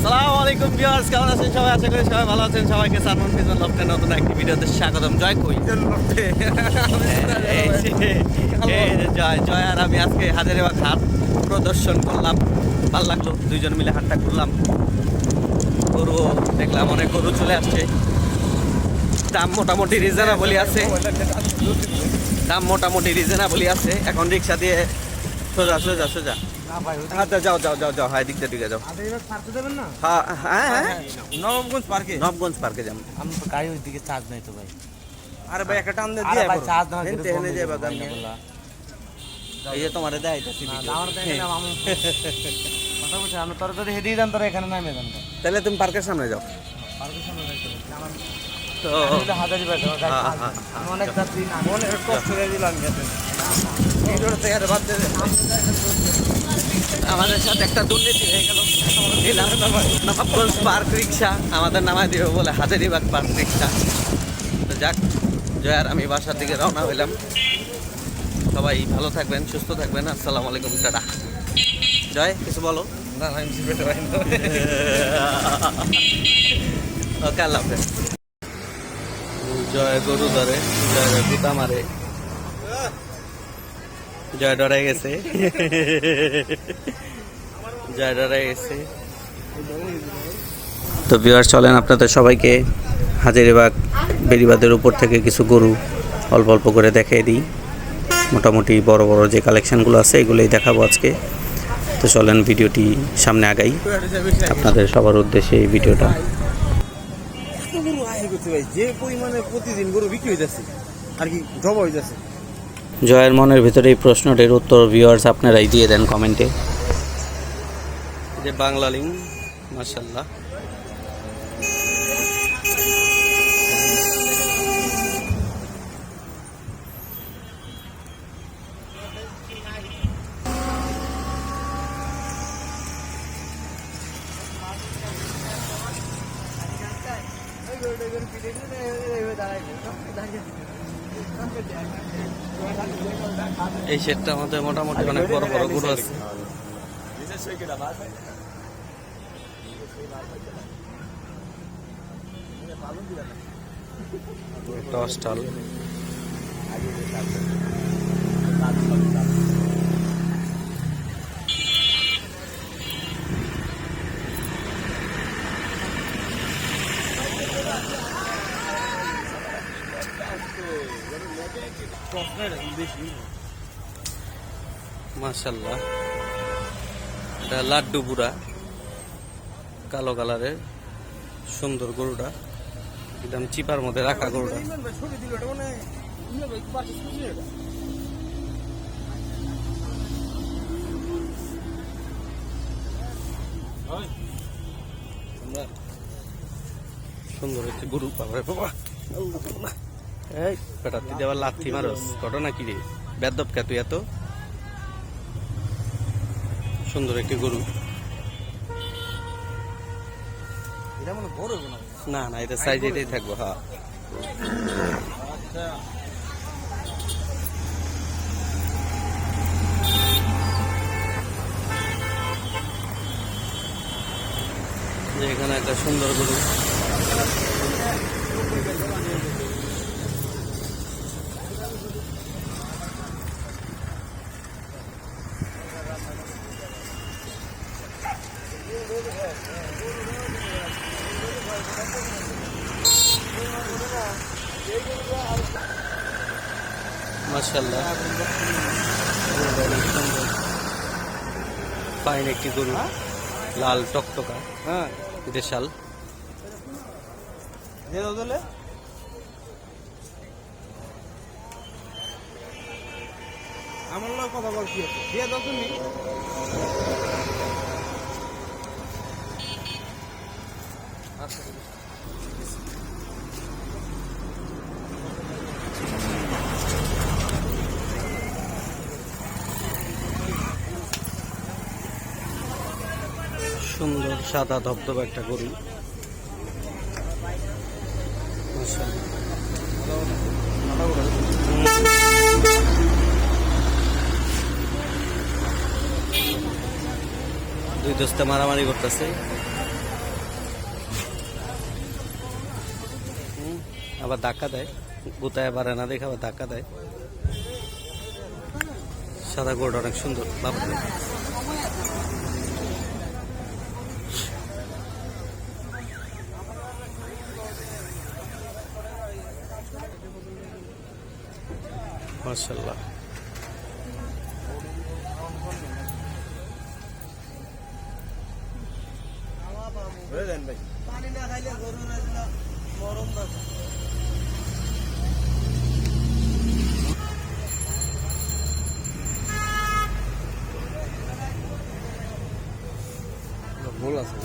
আসসালামু আলাইকুম ভিউয়ার্স কেমন আছেন সবাই? আশা করি সবাই ভালো আছেন। সবাইকে সালমান ফিজন লফটের নতুন একটি ভিডিওতে স্বাগতম। জয় কই? জয় জয়। আর আমি আজকে হাট প্রদর্শন করলাম। ভালো লাগল দুইজন মিলে হাটটা করলাম গরু দেখলাম অনেক গরু চলে আসছে। দাম মোটামুটি রিজনেবলই আছে। দাম মোটামুটি রিজনেবলই আছে। এখন রিক্সা দিয়ে সোজা সোজা সোজা। আচ্ছা যাও যাও যাও যাও হ্যাঁ দিক দিয়ে দিকে যাও হ্যাঁ হ্যাঁ হ্যাঁ। নবগঞ্জ পার্কে? নবগঞ্জ পার্কে যাব। আমি তো গাড়ি ওইদিকে চার্জ নাই তো ভাই। আরে ভাই একটা টান দিয়ে দিয়ে ভাই চার্জ না গান নিয়ে। এই যে তোমারে। আমার তো এখানে আমি কথা বলছি আমি তোর যদি হেদিয়ে যান তোর এখানে নামে যান তাহলে তুমি পার্কের সামনে যাও। পার্কের সামনে যাইতে আমার তো আমি তো হাজারি বাড়ি আমার গাড়ি হ্যাঁ, চার্জ হ্যাঁ, নেই। আমি অনেক যাত্রী অনেক কষ্ট করে দিলাম যাতে আমাদের সাথে একটা দুর্নীতি হয়ে গেল। নবাবগঞ্জ পার্ক রিক্সা আমাদের নামায় দিবে বলে হাজারিবাগ পার্ক রিক্সা। তো যাক জয়ার আমি বাসার দিকে রওনা হইলাম। সবাই ভালো থাকবেন সুস্থ থাকবেন। আসসালামু আলাইকুম টাটা। জয় কিছু বলো? না ওকে আল্লাহ হাফেজ। জয় গরু ধরে জয় গুতা মারে জয় ডরাই গেছে। তো বিহার চলেন আপনাদের সবাইকে হাজারিবাগ বেরিবাদের উপর থেকে কিছু গরু অল্প অল্প করে দেখিয়ে দিই। মোটামুটি বড় বড় যে কালেকশনগুলো আছে এগুলোই দেখাবো আজকে। তো চলেন ভিডিওটি সামনে আগাই। আপনাদের সবার উদ্দেশ্যে এই ভিডিওটা। এত গরু আয় করছে ভাই যে পরিমাণে প্রতিদিন গরু বিক্রি আর কি জবা জয়ের মনের ভিতরে এই প্রশ্নটির উত্তর ভিউয়ার্স আপনারাই দিয়ে দেন কমেন্টে। যে বাংলা লিঙ্ক মাশাল্লাহ এই সেটটার মধ্যে মোটামুটি অনেক বড় বড় গরু আছে। একটা স্টল মাশাল্লাহ এটা লাড্ডু বুড়া, কালো কালারের সুন্দর গরুটা। একদম চিপার মধ্যে রাখা গরুটা। সুন্দর একটি গরু বাবারে বাবা এই বেটা তুই দেওয়ার লাথি মারস। ঘটনা কি রে? বেদব কে তুই এত সুন্দর একটি গরু। এটা বড় না? না এটা সাইজ এটাই থাকব হ্যাঁ। যে এখানে একটা সুন্দর গরু। মাশাল্লাহ ফাইন একটি গরু লাল টকটকা হ্যাঁ। দেশাল। আমার লোক কথা বল কি হচ্ছে দিয়ে দাও তুমি। সুন্দর সাদা ধপধপ একটা গরু। দুই দোস্তে মারামারি করতেছে। আবার ধাক্কা দেয়। গুতায় পারে না দেখে আবার ধাক্কা দেয়। সাদা গোড় অনেক সুন্দর ভাবতে মার্শাল্লাহ বুঝলেন ভাই। ভুল আছে।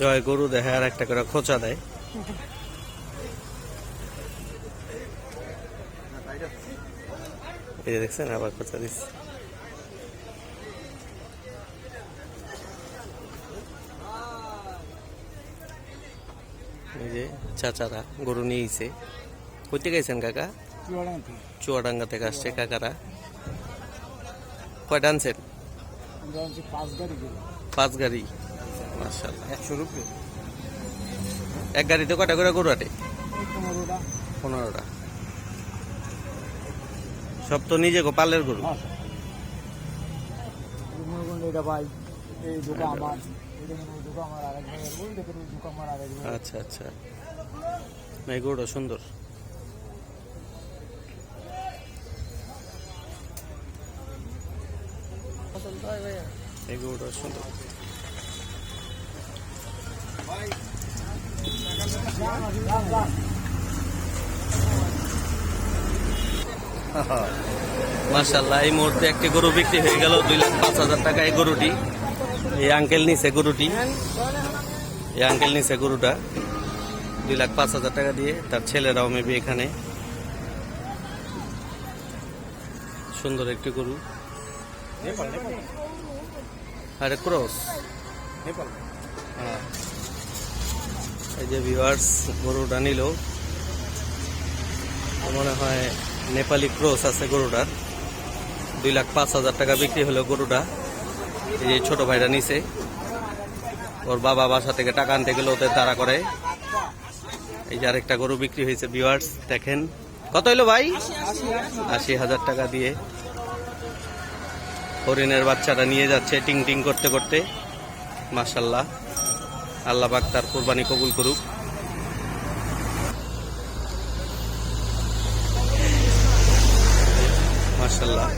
জয় গরু দেখে আর একটা করে খোঁচা দেয়। এই দেখছেন আবার খোঁচা দিচ্ছে। এই যে চাচারা গরু নিয়েছে। কোথেকে গেছেন কাকা? চুয়াডাঙ্গা থেকে আসছে কাকারা। কয়টা আনছেন? পাঁচ গাড়ি। একশো রুপিয়ে এক গাড়িতে কয়টা করে গরু আটে? পনেরোটা। সব তো নিজে গো পালের গরু? হয় আচ্ছা আচ্ছা। না, গরুটা সুন্দর। এই গরুটা সুন্দর। মার্শাল্লাহ এই মুহূর্তে একটি গরু বিক্রি হয়ে গেল দুই লাখ পাঁচ হাজার টাকা এই গরুটি। এই আঙ্কেল নিছে গরুটি। এই আঙ্কেল নিছে গরুটা। দুই লাখ পাঁচ হাজার টাকা দিয়ে তার ছেলেরাও মেবি এখানে। সুন্দর একটি গরু। আরে ক্রস। হ্যাঁ। এই যে ভিউয়ার্স গরুটা নিল। মনে হয় নেপালি ক্রস আছে গরুটার দুই লাখ পাঁচ হাজার টাকা বিক্রি হলো গরুটা। এই যে ছোট ভাইরা নিছে। ওর বাবা বাসা থেকে টাকা আনতে গেলে ওদের তাড়া করে। এই যে আরেকটা গরু বিক্রি হয়েছে ভিউয়ার্স দেখেন। কত হলো ভাই? আশি হাজার টাকা দিয়ে। হরিণের বাচ্চাটা নিয়ে যাচ্ছে, টিং টিং করতে করতে। মাশাল্লাহ। আল্লাহ পাক তার কোরবানি কবুল করুক। মাশাল্লাহ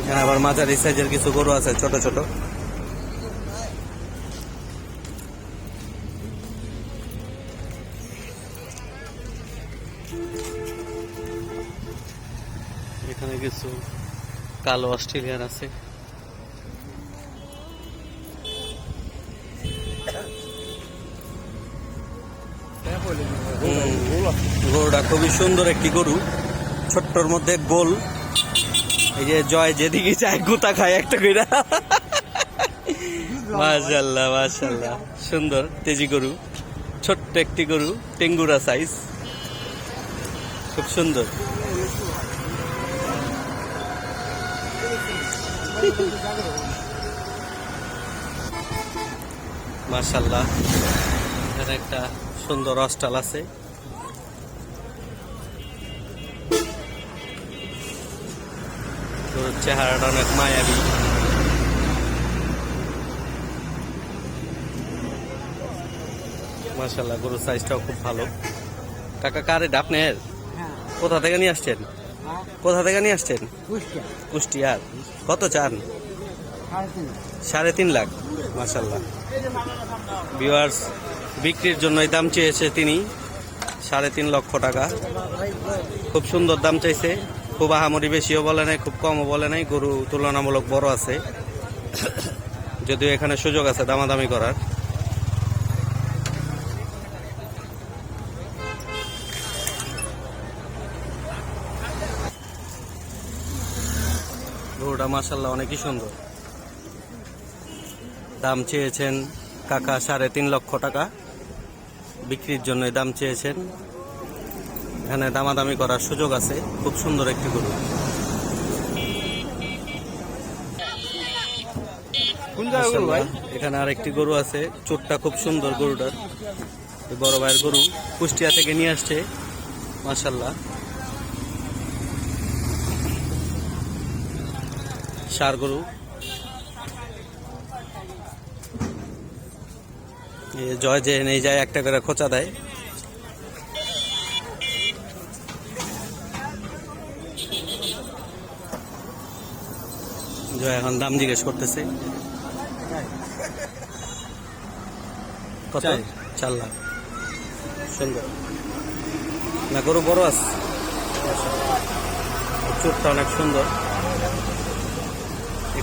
এখানে আবার মাঝারি সাইজের কিছু গরু আছে, ছোট ছোট। কিছু কালো অস্ট্রেলিয়ান আছে। গরুটা খুবই সুন্দর একটি গরু। ছোট্টর মধ্যে গোল। এই যে জয় যেদিকে চায় গুতা খায় একটা কইরা। মাশাল্লাহ মাশাল্লাহ সুন্দর, তেজি গরু। ছোট্ট একটি গরু, টেঙ্গুরা সাইজ খুব সুন্দর। মাশাল্লাহ এখানে একটা সুন্দর অস্টাল আছে। গরুর চেহারাটা অনেক মায়াবী। মাশাল্লাহ গরুর সাইজটাও খুব ভালো। কাকা কার এটা আপনার? হ্যাঁ। কোথা থেকে নিয়ে আসছেন? কোথা থেকে নিয়ে আসছেন? কুষ্টিয়ার কত চান? সাড়ে তিন লাখ। মাশাল্লাহ ভিউয়ার্স বিক্রির জন্যই দাম চেয়েছে তিনি। সাড়ে তিন লক্ষ টাকা। খুব সুন্দর দাম চাইছে। খুব আহামরি বেশিও বলে নাই খুব কমও বলে নাই। গরু তুলনামূলক বড় আছে। যদিও এখানে সুযোগ আছে দামাদামি করার। গরুটা মাসাল্লাহ অনেকই সুন্দর। দাম চেয়েছেন কাকা সাড়ে তিন লক্ষ টাকা। বিক্রির জন্য দাম চেয়েছেন। এখানে দামাদামি করার সুযোগ আছে। খুব সুন্দর একটি গরু। এখানে আরেকটি গরু আছে। চোটটা খুব সুন্দর গরুটার। বড় ভাইয়ের গরু কুষ্টিয়া থেকে নিয়ে আসছে। মাশাল্লাহ সার গরু। জয় যে নেই যায় একটা করে খোঁচা দেয়। জয় এখন দাম জিজ্ঞেস করতেছে। কত? চার। লাখ। সুন্দর। না গরু বড় আছে। চোখটা অনেক সুন্দর।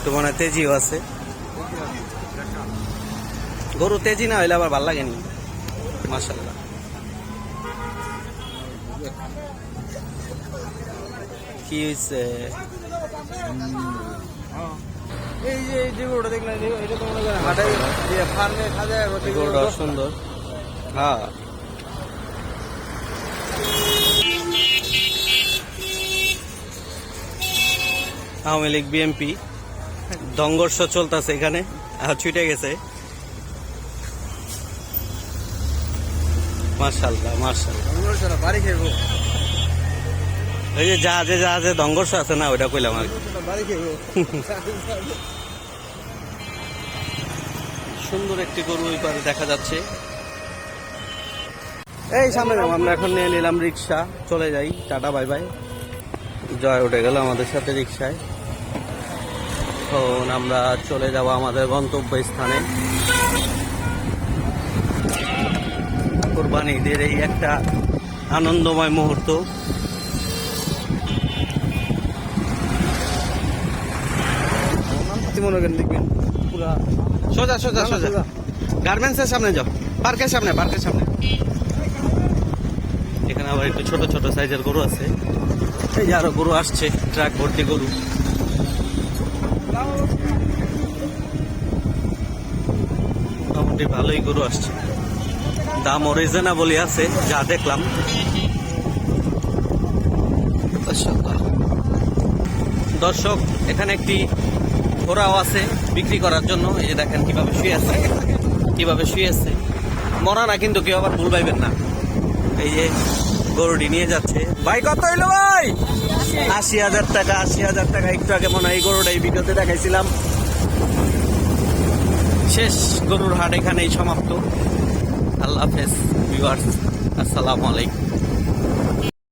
একটু মনে তেজিও আছে। গরু তেজি না হইলে আবার ভালো লাগেনি। মাসাল্লাহ কি হয়েছে এই যে এই যে গরুটা দেখলেন এই- এটা তো মনে করেন হাটে ফার্মে খাজায় গরুটা সুন্দর। হ্যাঁ। আওয়ামী লীগ বিএমপি দঙ্গর্ষ চলতেছে এখানে। আর ছুটে গেছে। মার্শাল্লাহ মার্শাল্লাহ ওই যে জাহাজে জাহাজে দঙ্গর্ষ আছে না ওইটা কইলাম আর সুন্দর একটি গরু ওই পারে দেখা যাচ্ছে। এই সামনে আমরা এখন নিয়ে নিলাম রিক্সা চলে যাই টাটা বাই বাই। জয় উঠে গেল আমাদের সাথে রিক্সায় এখন আমরা চলে যাব আমাদের গন্তব্য স্থানে কোরবানি ঈদের এই একটা আনন্দময় মুহূর্ত। দেখবেন পুরা সোজা সোজা। সোজা। গার্মেন্টসের সামনে যাও। পার্কের সামনে পার্কের সামনে। এখানে আবার একটু ছোট ছোট সাইজের গরু আছে। এই যে আরও গরু আসছে ট্রাক ভর্তি গরু। মোটামুটি ভালোই গরু আসছে। দাম রিজনেবলই আছে, যা দেখলাম। দর্শক, এখানে একটি ঘোড়াও আছে বিক্রি করার জন্য। এই যে দেখেন কীভাবে শুয়ে আছে, কীভাবে শুয়ে আছে। মরা না, কিন্তু কেউ আবার ভুল পাইবেন না। এই যে গরুটি নিয়ে যাচ্ছে। ভাই, কত হইল ভাই? আশি হাজার টাকা, আশি হাজার টাকা। একটু আগে মনে হয় এই গরুটা এই ভিডিওতে দেখাইছিলাম। শেষ গরুর হাট এখানেই সমাপ্ত। আল্লাহ হাফেজ ভিউয়ার্স আসসালামু আলাইকুম।